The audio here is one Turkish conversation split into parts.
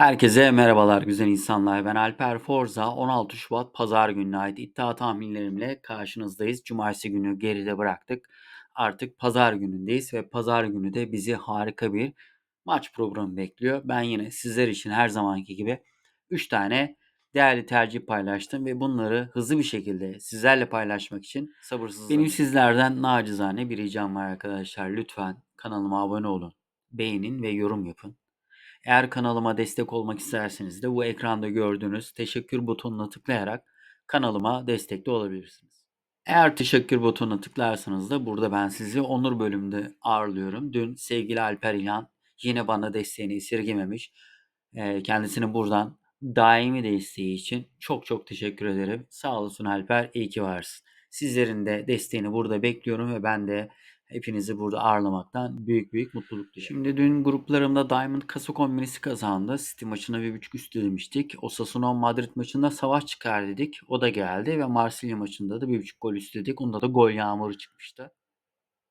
Herkese merhabalar güzel insanlar. Ben Alper Forza. 16 Şubat Pazar gününe ait iddia tahminlerimle karşınızdayız. Cumartesi günü geride bıraktık. Artık Pazar günündeyiz ve Pazar günü de bizi harika bir maç programı bekliyor. Ben yine sizler için her zamanki gibi 3 tane değerli tercih paylaştım ve bunları hızlı bir şekilde sizlerle paylaşmak için sabırsızlanıyorum. Benim sizlerden nacizane bir ricam var arkadaşlar. Lütfen kanalıma abone olun, beğenin ve yorum yapın. Eğer kanalıma destek olmak isterseniz de bu ekranda gördüğünüz teşekkür butonuna tıklayarak kanalıma destekli olabilirsiniz. Eğer teşekkür butonuna tıklarsanız da burada ben sizi onur bölümünde ağırlıyorum. Dün sevgili Alper İlhan yine bana desteğini esirgememiş. Kendisini buradan daimi desteği için çok çok teşekkür ederim. Sağ olasın Alper, iyi ki varsın. Sizlerin de desteğini burada bekliyorum ve ben de Hepinizi burada ağırlamaktan büyük büyük mutluluk duyuyorum. Şimdi dün gruplarımda Diamond kasa kombinesi kazandı. City maçına bir buçuk üstü demiştik. Osasuna Madrid maçında savaş çıkar dedik. O da geldi ve Marsilya maçında da bir buçuk gol istedik. Onda da gol yağmuru çıkmıştı.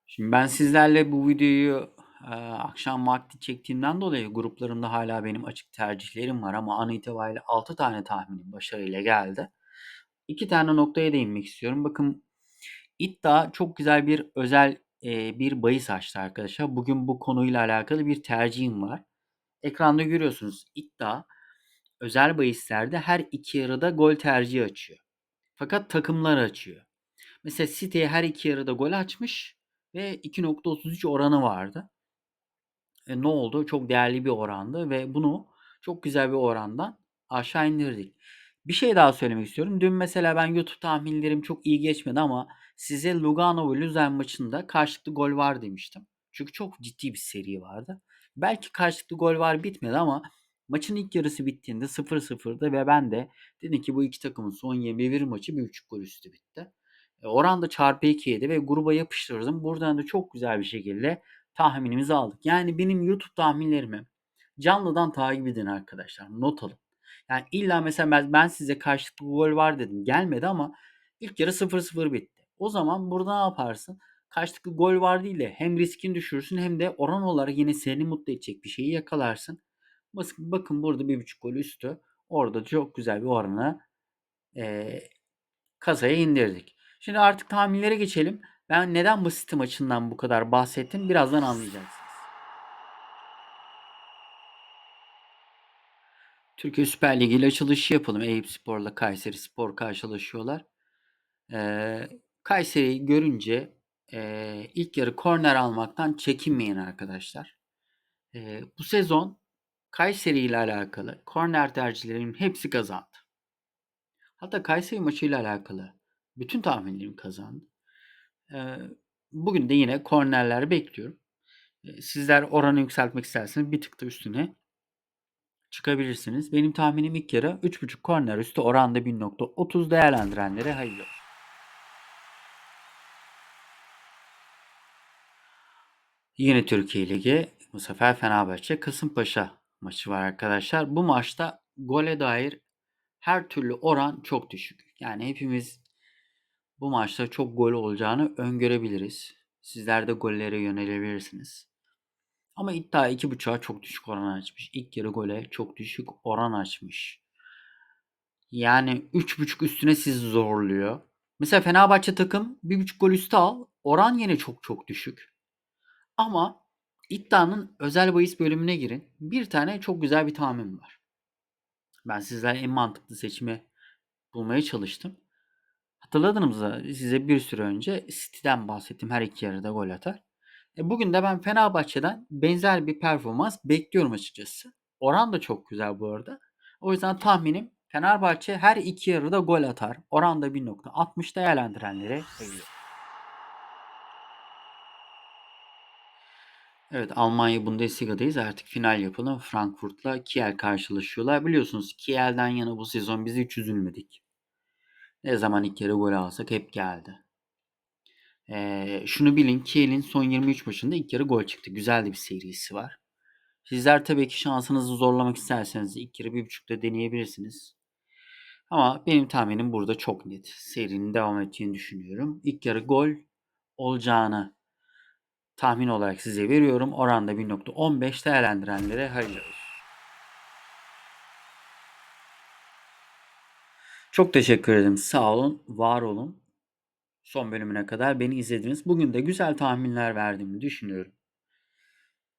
Şimdi ben sizlerle bu videoyu e, akşam vakti çektiğimden dolayı gruplarımda hala benim açık tercihlerim var ama an itibariyle 6 tane tahminim başarıyla geldi. 2 tane noktaya değinmek istiyorum. Bakın iddia çok güzel bir özel eee, bir bahis açtı arkadaşlar. Bugün bu konuyla alakalı bir tercihim var. Ekranda görüyorsunuz iddia özel bahislerde her iki yarıda gol tercihi açıyor. Fakat takımlar açıyor. Mesela City her iki yarıda gol açmış ve 2.33 oranı vardı. E, ne oldu? Çok değerli bir orandı ve bunu çok güzel bir orandan aşağı indirdik. Bir şey daha söylemek istiyorum. Dün mesela ben YouTube tahminlerim çok iyi geçmedi ama size Lugano ve Luzern maçında karşılıklı gol var demiştim. Çünkü çok ciddi bir seri vardı. Belki karşılıklı gol var bitmedi ama maçın ilk yarısı bittiğinde 0-0'da ve ben de dedim ki bu iki takımın son 21 maçı bir buçuk gol üstü bitti. E, oran da çarpı 2'ydi ve gruba yapıştırdım. Buradan da çok güzel bir şekilde tahminimizi aldık. Yani benim YouTube tahminlerimi canlıdan takip edin arkadaşlar. Not alın. Yani illa mesela ben, ben size karşılıklı gol var dedim. Gelmedi ama ilk yarı 0-0 bitti. O zaman burada ne yaparsın? Karşılıklı gol var değil de hem riskini düşürürsün hem de oran olarak yine seni mutlu edecek bir şeyi yakalarsın. Bakın, burada bir buçuk gol üstü. Orada çok güzel bir oranı e, kasaya indirdik. Şimdi artık tahminlere geçelim. Ben neden bu City maçından bu kadar bahsettim birazdan anlayacaksınız. Türkiye Süper Ligi ile açılışı yapalım. Eyüp Spor'la Kayseri Spor karşılaşıyorlar. Ee, Kayseri'yi görünce e, ilk yarı korner almaktan çekinmeyin arkadaşlar. E, bu sezon Kayseri ile alakalı korner tercihlerimin hepsi kazandı. Hatta Kayseri maçı ile alakalı bütün tahminlerim kazandı. E, bugün de yine kornerler bekliyorum. E, sizler oranı yükseltmek isterseniz bir tık da üstüne çıkabilirsiniz. Benim tahminim ilk yarı 3.5 korner üstü oranda 1.30 değerlendirenlere hayırlı olsun. Yine Türkiye Ligi. Bu sefer Fenerbahçe Kasımpaşa maçı var arkadaşlar. Bu maçta gole dair her türlü oran çok düşük. Yani hepimiz bu maçta çok gol olacağını öngörebiliriz. Sizler de gollere yönelebilirsiniz. Ama iddia 2.5'a çok düşük oran açmış. İlk yarı gole çok düşük oran açmış. Yani 3.5 üstüne sizi zorluyor. Mesela Fenerbahçe takım 1.5 gol üstü al. Oran yine çok çok düşük. Ama iddianın özel bahis bölümüne girin. Bir tane çok güzel bir tahmin var. Ben sizler en mantıklı seçimi bulmaya çalıştım. Hatırladığınızda size bir süre önce City'den bahsettim. Her iki yarıda gol atar. E bugün de ben Fenerbahçe'den benzer bir performans bekliyorum açıkçası. Oran da çok güzel bu arada. O yüzden tahminim Fenerbahçe her iki yarıda gol atar. Oran da 1.60 değerlendirenlere hayırlı. Evet Almanya Bundesliga'dayız. Artık final yapalım. Frankfurt'la Kiel karşılaşıyorlar. Biliyorsunuz Kiel'den yana bu sezon biz hiç üzülmedik. Ne zaman ilk kere gol alsak hep geldi. Ee, şunu bilin Kiel'in son 23 maçında ilk yarı gol çıktı. Güzel bir serisi var. Sizler tabii ki şansınızı zorlamak isterseniz ilk yarı bir buçukta deneyebilirsiniz. Ama benim tahminim burada çok net. Serinin devam edeceğini düşünüyorum. İlk yarı gol olacağını tahmin olarak size veriyorum. Oranda 1.15 değerlendirenlere hayırlı olsun. Çok teşekkür ederim. Sağ olun, var olun. Son bölümüne kadar beni izlediniz. Bugün de güzel tahminler verdiğimi düşünüyorum.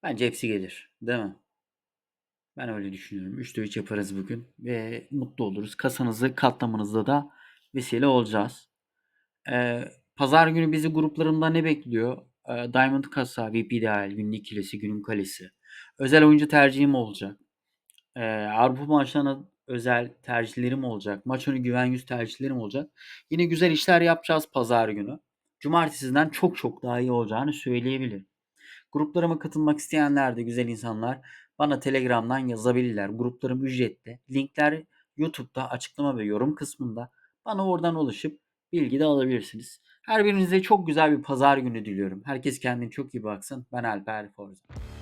Bence hepsi gelir, değil mi? Ben öyle düşünüyorum. 3'te 3 yaparız bugün ve mutlu oluruz. Kasanızı katlamanızda da vesile olacağız. Ee, Pazar günü bizi gruplarında ne bekliyor? Ee, Diamond Kasa, VIP Ideal, Günün ikilisi, Günün Kalesi. Özel oyuncu tercihim olacak. Ee, Avrupa maçlarına özel tercihlerim olacak. Maç önü güven yüz tercihlerim olacak. Yine güzel işler yapacağız pazar günü. Cumartesiden çok çok daha iyi olacağını söyleyebilirim. Gruplarıma katılmak isteyenler de güzel insanlar bana Telegram'dan yazabilirler. Gruplarım ücretli. Linkler YouTube'da açıklama ve yorum kısmında. Bana oradan ulaşıp bilgi de alabilirsiniz. Her birinize çok güzel bir pazar günü diliyorum. Herkes kendine çok iyi baksın. Ben Alper Forza.